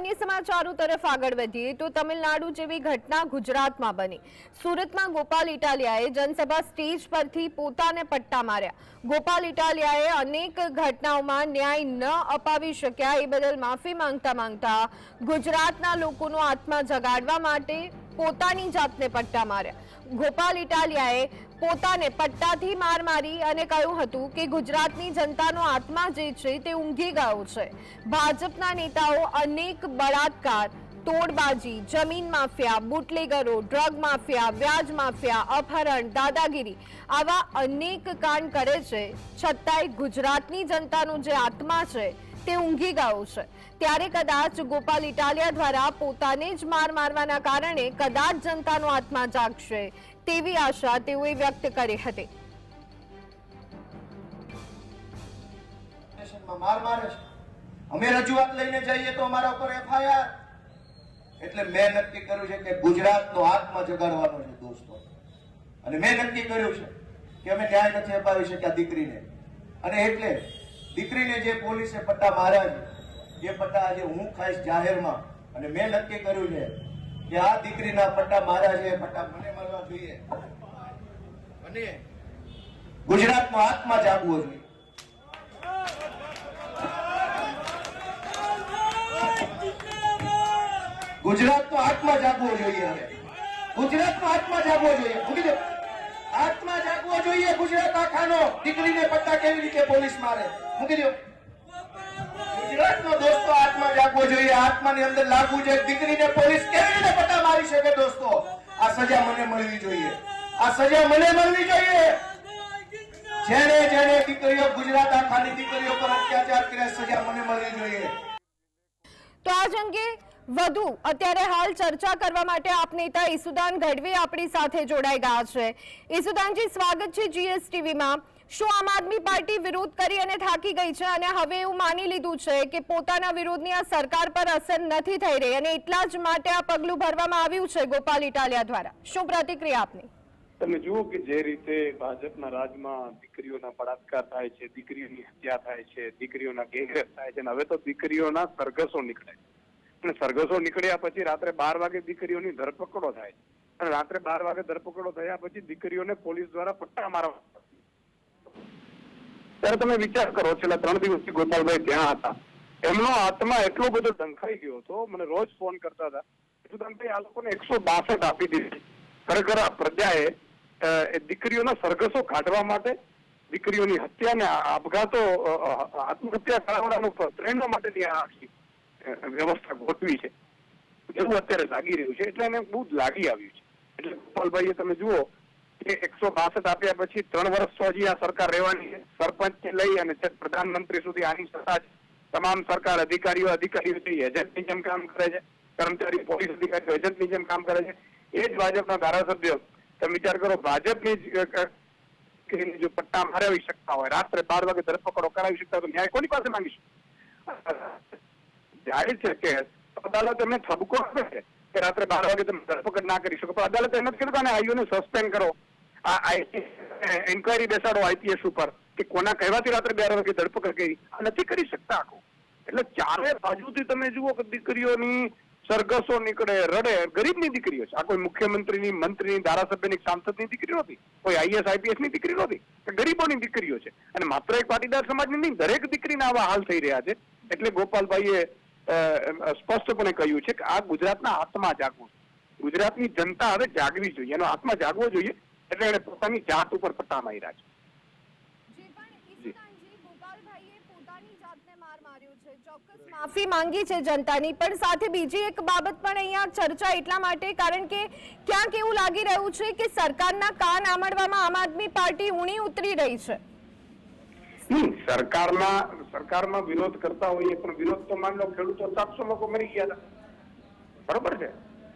અન્ય સમાચારો તરફ આગળ વધીએ તો તમિલનાડુ જેવી ઘટના ગુજરાતમાં બની. સુરતમાં ગોપાલ ઇટાલિયાએ જનસભા સ્ટેજ પરથી પોતાને પટ્ટા માર્યા. ગોપાલ ઇટાલિયાએ અનેક ઘટનાઓમાં ન્યાય ન અપાવી શક્યા, એ બદલ માફી માંગતા માંગતા ગુજરાતના લોકોનો આત્મા જગાડવા માટે પોતાની જાતને પટ્ટા માર્યા. ગોપાલ ઇટાલિયાએ પોતાને પટ્ટાથી માર મારી અને કહ્યું હતું કે ગુજરાતની જનતાનો આત્મા જે છે તે ઊંઘી ગયો છે. ભાજપના નેતાઓ અનેક બળાત્કાર, તોડબાજી, જમીન માફિયા, બુટલેગરો, ડ્રગ માફિયા, વ્યાજ માફિયા, અપહરણ, દાદાગીરી આવા અનેક કાંડ કરે છે. છતાંય ગુજરાતની જનતાનો જે આત્મા છે તે ઊંઘી ગયો છે. ત્યારે કદાચ ગોપાલ ઇટાલિયા દ્વારા પોતાને જ માર મારવાના કારણે કદાચ જનતાનો આત્મા જાગશે તેવી આશા તેઓએ વ્યક્ત કરી હતી. માર મારે છે. અમે રજૂઆત લઈને જઈએ તો અમારા ઉપર એફઆઈઆર. એટલે મેં નક્કી કર્યું છે કે ગુજરાતનો આત્મા જગાડવાનો છે દોસ્તો. અને મેં નક્કી કર્યું છે કે અમે ન્યાય નથી અપાવી શક્યા દીકરીને. અને એટલે દીકરીને જે પોલીસે પટ્ટા માર્યા એ પટ્ટા આજે હું ખાઈશ જાહેરમાં. અને મેં નક્કી કર્યું છે કે આ દીકરીના પટ્ટા માર્યા છે પટ્ટા મને મારવા જોઈએ. અને ગુજરાતનો આત્મા જાગવો જોઈએ. ગુજરાતનો આત્મા જાગવો જોઈએ હવે. ગુજરાતનો આત્મા જાગવો જોઈએ. આત્મા જાગવો જોઈએ ગુજરાત આખાનો. દીકરીને પત્તા કેવી રીતે પોલીસ મારે? મૂકી ગુજરાતનો દોસ્તો આત્મા જાગવો જોઈએ. આત્માની અંદર લાગવું જોઈએ. દીકરીને પોલીસ કેવી રીતે પત્તા મારી શકે દોસ્તો? આ સજા મને મળવી જોઈએ. આ સજા મને મળવી જોઈએ. જેને જેને દીકરીઓ ગુજરાત આખાની દીકરીઓ પર અત્યાચાર કર્યા, સજા મને મળવી જોઈએ. તો આજ અંગે વધુ. અત્યારે હાલ ચર્ચા કરવા માટે આપ નેતા ઈસુદાન ગઢવી આપણી સાથે જોડાઈ ગયા છે. ઈસુદાનજી, સ્વાગત છે જીએસટીવીમાં. શું આમ આદમી પાર્ટી વિરોધ કરી અને થાકી ગઈ છે? અને હવે એવું માની લીધું છે કે પોતાના વિરોધની આ સરકાર પર અસર નથી થઈ રહી અને એટલા જ માટે આ પગલું ભરવામાં આવ્યું છે ગોપાલ ઇટાલિયા દ્વારા. શું પ્રતિક્રિયા આપની? તમે જુઓ કે જે રીતે ભાજપના રાજમાં દીકરીઓના બળાત્કાર થાય છે, દીકરીઓની હત્યા થાય છે, દીકરીઓના ગેંગરેપ થાય છે, અને હવે તો દીકરીઓના સરઘસો નીકળે છે. અને સરઘસો નીકળ્યા પછી રાત્રે બાર વાગે દીકરીઓની ધરપકડો થાય. અને રાત્રે બાર વાગે ધરપકડો થયા પછી દીકરીઓને પોલીસ દ્વારા પટ્ટા મારવા. ત્યારે તમે વિચાર કરો, છેલ્લા ત્રણ દિવસથી ગોપાલભાઈ ત્યાં હતા. એમનો આત્મા એટલો બધો ઢંકાઈ ગયો હતો, મને રોજ ફોન કરતા હતા. યશુદાનભાઈ આ લોકોને એકસો બાસઠ આપી દીધી. ખરેખર આ પ્રજાએ દીકરીઓના સરઘસો કાઢવા માટે, દીકરીઓની હત્યા ને આપઘાતો આત્મહત્યા કરાવવાનું પ્રેરણા માટેની આ આખી વ્યવસ્થા ગોઠવી છે. એવું અત્યારે લાગી રહ્યું છે. એટલે એને બહુ જ લાગી આવ્યું છે. એટલે ગોપાલભાઈએ તમે જુઓ કે એકસો બાસઠ આપ્યા પછી ત્રણ વર્ષ તો આ સરકાર રહેવાની છે. સરપંચ લઈ અને પ્રધાનમંત્રી સુધી આની સત્તા છે. તમામ સરકાર અધિકારીઓ અધિકારીઓ છે એજન્ટની જેમ કામ કરે છે કર્મચારી પોલીસ અધિકારીઓ એજન્ટની જેમ કામ કરે છે એ જ ભાજપના ધારાસભ્યો. તમે વિચાર કરો ભાજપની જ, જો પટ્ટા મારાવી શકતા હોય રાત્રે બાર વાગે ધરપકડો કરાવી શકતા હોય તો ન્યાય કોની પાસે માંગીશું? જાહેર છે કે અદાલત એમને ઠબકો આપે છે કે રાત્રે બાર વાગે તમે ધરપકડ ના કરી શકો. પણ અદાલત એમ જ કીધું કે આને આઈઓને સસ્પેન્ડ કરો. આ એન્કવાયરી બેસાડો આઈપીએસ ઉપર કે કોના કહેવાથી રાત્રે બાર વાગે ધરપકડ કરી આ નથી કરી શકતા આખું. એટલે ચારે બાજુથી તમે જુઓ કે દીકરીઓની સરઘસો નીકળે, રડે. ગરીબની દીકરીઓ છે. આ કોઈ મુખ્યમંત્રીની, મંત્રીની, ધારાસભ્યની સાંસદની દીકરી નહોતી. કોઈ આઈએસ આઈપીએસની દીકરી નહોતી. ગરીબોની દીકરીઓ છે. અને માત્ર એક પાટીદાર સમાજની નહીં, દરેક દીકરીના આવા હાલ થઈ રહ્યા છે. એટલે ગોપાલભાઈએ સ્પષ્ટપણે કહ્યું છે કે આ ગુજરાતના આત્મા જાગવું ગુજરાતની જનતા હવે જાગવી જોઈએ. એનો આત્મા જાગવો જોઈએ એટલે એને પોતાની જાત ઉપર પટ્ટા માર્યા છે. માફી માંગી છે જનતાની. પણ સાથે બીજી એક બાબત પણ અહીંયા ચર્ચા એટલા માટે, કારણ કે ક્યાંક એવું લાગી રહ્યું છે કે સરકારના કાન આમડવામાં આમ આદમી પાર્ટી ઊણી ઉતરી રહી છે. સરકારના સરકારમાં વિરોધ કરતા હોઈએ, પણ વિરોધ તો માન લો ખેડૂતો સાતસો લોકો મરી ગયા હતા. બરોબર છે?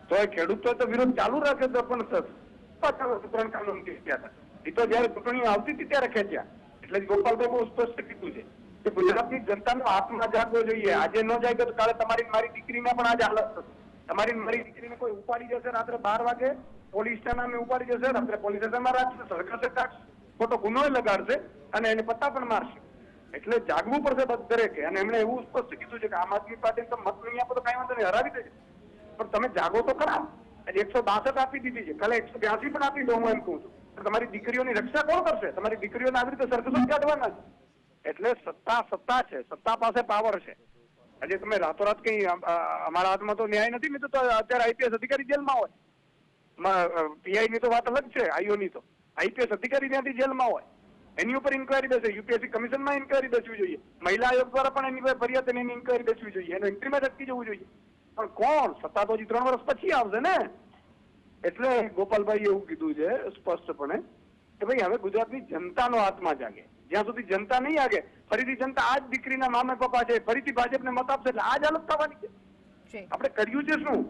તો એ ખેડૂતો તો વિરોધ ચાલુ રાખે તો પણ ત્રણ કાનૂન ખેંચ્યા હતા. એ તો જયારે ચૂંટણીઓ આવતી હતી ત્યારે ખેંચ્યા. એટલે જ ગોપાલભાઈ બહુ સ્પષ્ટ કીધું છે કે ગુજરાતની જનતાનો આત્મા જાગવો જોઈએ. આજે ન જાય તો કાલે તમારી મારી દીકરીને પણ આજે હાલત થશે. તમારી મારી દીકરીને કોઈ ઉપાડી જશે રાત્રે બાર વાગે, પોલીસ સ્ટેશન ઉપાડી જશે રાત્રે પોલીસ સ્ટેશનમાં રાખશે સરકાર ખોટો ગુનો લગાડશે. અને એને પત્તા પણ મારશે. એટલે જાગવું પડશે દરેકે. અને એમણે એવું સ્પષ્ટ કીધું છે કે આમ આદમી પાર્ટી તો મત નહીં આપો તો કાંઈ વાંધો નહીં, હરાવી દેશે પણ તમે જાગો તો ખરા. એકસો બાસઠ આપી દીધી છે. કાલે એકસો બ્યાસી પણ આપી દો હું એમ કહું છું. તમારી દીકરીઓની રક્ષા કોણ કરશે? તમારી દીકરીઓને આવી રીતે સરઘસો કાઢવાના છે. એટલે સત્તા સત્તા છે. સત્તા પાસે પાવર છે. આજે તમે રાતોરાત કઈ અમારા હાથમાં તો ન્યાય નથી મિત્રો તો અત્યારે આઈપીએસ અધિકારી જેલમાં હોય. પીઆઈ ની તો વાત અલગ છે આઈઓ ની તો. આઈપીએસ અધિકારી ત્યાંથી જેલમાં હોય. એની ઉપર ઇન્કવાયરી બેસે. યુપીએસસી કમિશનમાં ઇન્કવાયરી બેસવી જોઈએ. મહિલા આયોગ દ્વારા પણ એની પર ફરિયાદ અને એની ઇન્કવાયરી બેસવી જોઈએ. એનો ઇન્ક્રીમેન્ટ અટકી જવું જોઈએ. પણ કોણ? સત્તા તો હજી ત્રણ વર્ષ પછી આવશે ને? એટલે ગોપાલભાઈ એવું કીધું છે સ્પષ્ટપણે કે ભાઈ હવે ગુજરાતની જનતાનો આત્મા જાગે. જ્યાં સુધી જનતા નહીં આગે ફરીથી જનતા આ જ દીકરીના મામે પપ્પા છે. ફરીથી ભાજપને મત આપશે એટલે આ જ હાલત થવાની છે. આપણે કર્યું છે શું?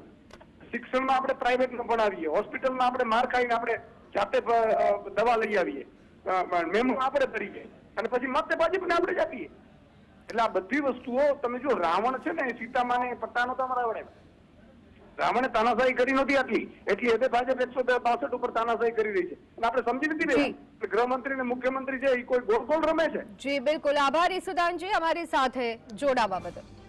શિક્ષણમાં આપણે પ્રાઇવેટમાં ભણાવીએ. હોસ્પિટલમાં આપણે માર ખાઈને આપણે જાતે દવા લઈ આવીએ. મેમો આપણે ભરીએ અને પછી મતે ભાજપને આપણે જ આપીએ. એટલે આ બધી વસ્તુઓ તમે જો રાવણ છે ને સીતામાને પટ્ટાનો તો આવડે. રાવણે તાનાશાહી કરી નહોતી આટલી. એટલી હવે ભાજપ એકસો બાસઠ ઉપર તાનાશાહી કરી રહી છે. અને આપણે સમજી નથી. રહ્યા. ગૃહમંત્રી ને મુખ્યમંત્રી છે એ કોઈ ગોળ ગોળ રમે છે. જી બિલકુલ. આભાર ઈસુદાનજી અમારી સાથે જોડાવા બદલ.